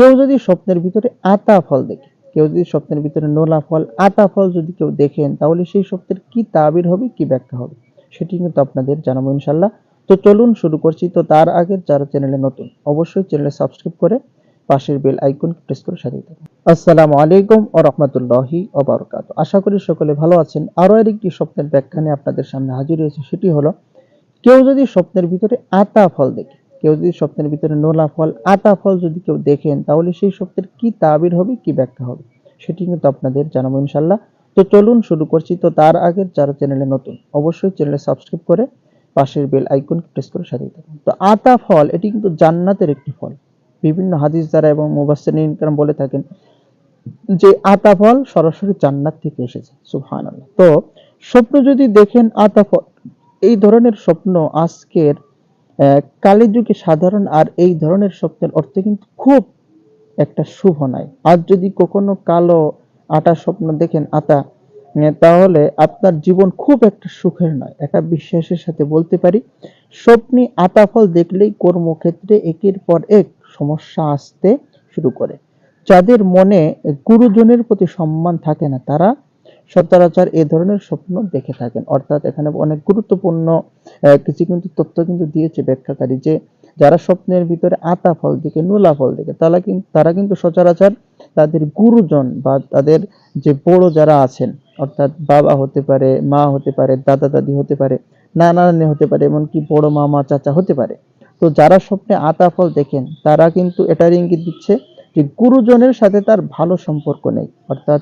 কেউ যদি স্বপ্নের ভিতরে আতা ফল দেখে, কেউ যদি স্বপ্নের ভিতরে নোলা ফল, আতা ফল যদি কেউ দেখেন, তাহলে সেই স্বপ্নের কি তাবির হবে, কি ব্যাখ্যা হবে? সেটি কিন্তু আপনাদের জানাব ইনশাল্লাহ তো চলুন শুরু করছি। তো তার আগে যারা চ্যানেলে নতুন, অবশ্যই চ্যানেলে সাবস্ক্রাইব করে পাশের বেল আইকন প্রেস করে সাথে থাকুন। আসসালামু আলাইকুম ও রহমতুল্লাহি ওবরকাত আশা করি সকলে ভালো আছেন। আরও একটি স্বপ্নের ব্যাখ্যা আপনাদের সামনে হাজির হয়েছে, সেটি হলো, কেউ যদি স্বপ্নের ভিতরে আতা ফল দেখে কেউ যদি স্বপ্নের ভিতরে নোলা ফল, আতা ফল যদি কেউ দেখেন, তাহলে সেই স্বপ্নের কি তাবির হবে, কি ব্যাখ্যা হবে? সেটি কিন্তু আপনাদের জানাব ইনশাল্লাহ তো চলুন শুরু করছি। তো তার আগে যারা চ্যানেলে নতুন, অবশ্যই চ্যানেলে সাবস্ক্রাইব করে পাশের বেল আইকন প্রেস করে সাথে থাকুন। তো আতা ফল, এটি কিন্তু জান্নাতের একটি ফল। বিভিন্ন হাদিস দ্বারা এবং কেরাম বলে থাকেন যে আতা ফল সরাসরি জান্নাত থেকে এসেছে। সুবহানাল্লাহ। তো স্বপ্ন যদি দেখেন আতা ফল, এই ধরনের স্বপ্ন আজকের কালী যুগে সাধারণ আর এই ধরনের স্বপ্নের অর্থ কিন্তু খুব একটা শুভ নয়। আর যদি কখনো কালো আটা স্বপ্ন দেখেন আতা তাহলে আপনার জীবন খুব একটা সুখের নয়। এটা বিশ্বাসের সাথে বলতে পারি, স্বপ্নে আতা ফল দেখলেই কর্মক্ষেত্রে একের পর এক সমস্যা আসতে শুরু করে। যাদের মনে গুরুজনের প্রতি সম্মান থাকে না, তারা সচরাচর এ ধরনের স্বপ্ন দেখে থাকেন। অর্থাৎ এখানে অনেক গুরুত্বপূর্ণ কিছু কিন্তু তথ্য কিন্তু দিয়েছে ব্যাখ্যাকারী যে, যারা স্বপ্নের ভিতরে আতা ফল দেখে, নোলা ফল দেখে, তারা কিন্তু তারা কিন্তু সচরাচর তাদের গুরুজন বা তাদের যে বড় যারা আছেন, অর্থাৎ বাবা হতে পারে, মা হতে পারে, দাদা দাদি হতে পারে, নানা নানি হতে পারে, এমনকি বড় মামা চাচা হতে পারে। তো যারা স্বপ্নে আতা ফল দেখেন, তারা কিন্তু এটার ইঙ্গিত দিচ্ছে যে, গুরুজনের সাথে তার ভালো সম্পর্ক নেই। অর্থাৎ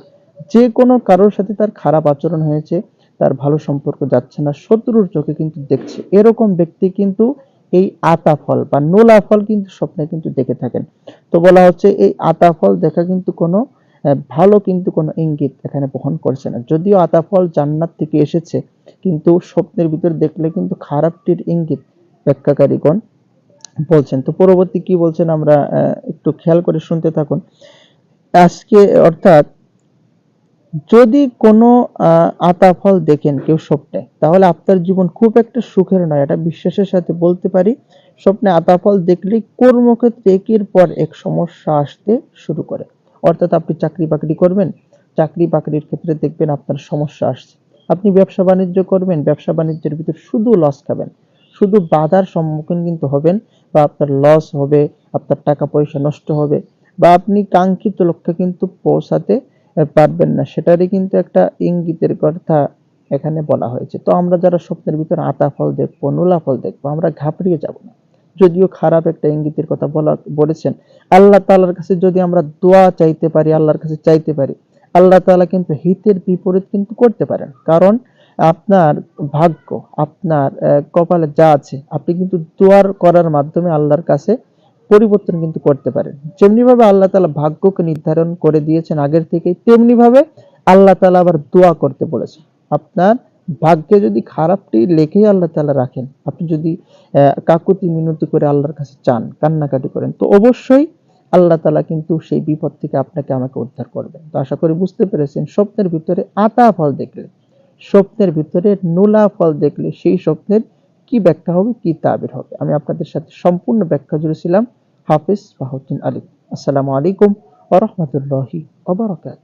যে কোনো কারোর সাথে তার খারাপ আচরণ হয়েছে, তার ভালো সম্পর্ক যাচ্ছে না, শত্রুর চোখে কিন্তু দেখছে। এরকম ব্যক্তি কিন্তু এই আতা ফল বা নোলা ফল কিন্তু স্বপ্নে কিন্তু দেখে থাকেন। তো বলা হচ্ছে এই আতা ফল দেখা কিন্তু কোনো ভালো কিন্তু কোনো ইঙ্গিত এখানে বহন করছে না। যদিও আতা ফল জান্নাত থেকে এসেছে, কিন্তু স্বপ্নের ভিতর দেখলে কিন্তু খারাপটির ইঙ্গিত ব্যাখ্যাকারীগণ বলছেন। তো পরবর্তী কি বলছেন আমরা একটু খেয়াল করে শুনতে থাকুন। আজকে অর্থাৎ যদি কোনো আতা ফল দেখেন কেউ স্বপ্নে, তাহলে আপনার জীবন খুব একটা সুখের নয়, এটা বিশ্বাসের সাথে বলতে পারি। স্বপ্নে আতা ফল দেখলেই কর্মক্ষেত্রে একের পর এক সমস্যা আসতে শুরু করে। অর্থাৎ আপনি চাকরি বাকরি করবেন, চাকরি বাকরির ক্ষেত্রে দেখবেন আপনার সমস্যা আসছে। আপনি ব্যবসা বাণিজ্য করবেন, ব্যবসা বাণিজ্যের ভিতর শুধু লস খাবেন। শুধু বাধার সম্মুখীন কিন্তু হবেন বা আপনার লস হবে, আপনার টাকা পয়সা নষ্ট হবে বা আপনি কাঙ্ক্ষিত লক্ষ্যে কিন্তু পৌঁছাতে পারবেন না। সেটারই কিন্তু একটা ইঙ্গিতের কথা এখানে বলা হয়েছে। তো আমরা যারা স্বপ্নের ভিতরে আতা ফল দেখব, নোলা ফল দেখব, আমরা ঘাবড়িয়ে যাব না। যদিও খারাপ একটা ইঙ্গিতের কথা বলা, বলেছেন, আল্লাহ তালার কাছে যদি আমরা দোয়া চাইতে পারি, আল্লাহর কাছে চাইতে পারি, আল্লাহ তালা কিন্তু হিতের বিপরীত কিন্তু করতে পারেন। কারণ আপনার ভাগ্য, আপনার কপালে যা আছে, আপনি কিন্তু দোয়ার করার মাধ্যমে আল্লাহর কাছে পরিবর্তন কিন্তু করতে পারেন। যেমনি ভাবে আল্লাহ তালা ভাগ্যকে নির্ধারণ করে দিয়েছেন আগের থেকেই তেমনি ভাবে আল্লাহ তালা আবার দোয়া করতে বলেছেন। আপনার ভাগ্যে যদি খারাপটি লেখেই আল্লাহ তালা রাখেন, আপনি যদি কাকুতি মিনতি করে আল্লাহর কাছে চান, কান্নাকাটি করেন, তো অবশ্যই আল্লাহ তালা কিন্তু সেই বিপদ থেকে আপনাকে আমাকে উদ্ধার করবেন। তো আশা করি বুঝতে পেরেছেন, স্বপ্নের ভিতরে আতা ফল দেখলে, স্বপ্নের ভিতরে নোলা ফল দেখলে সেই স্বপ্নের কি ব্যাখ্যা হবে, কি তাবির হবে? আমি আপনাদের সাথে সম্পূর্ণ ব্যাখ্যা জুড়েছিলাম হাফিজ বাহুদ্দিন আলী। আসসালামু আলাইকুম ওরহমতুল্লাহি ওবরাকাত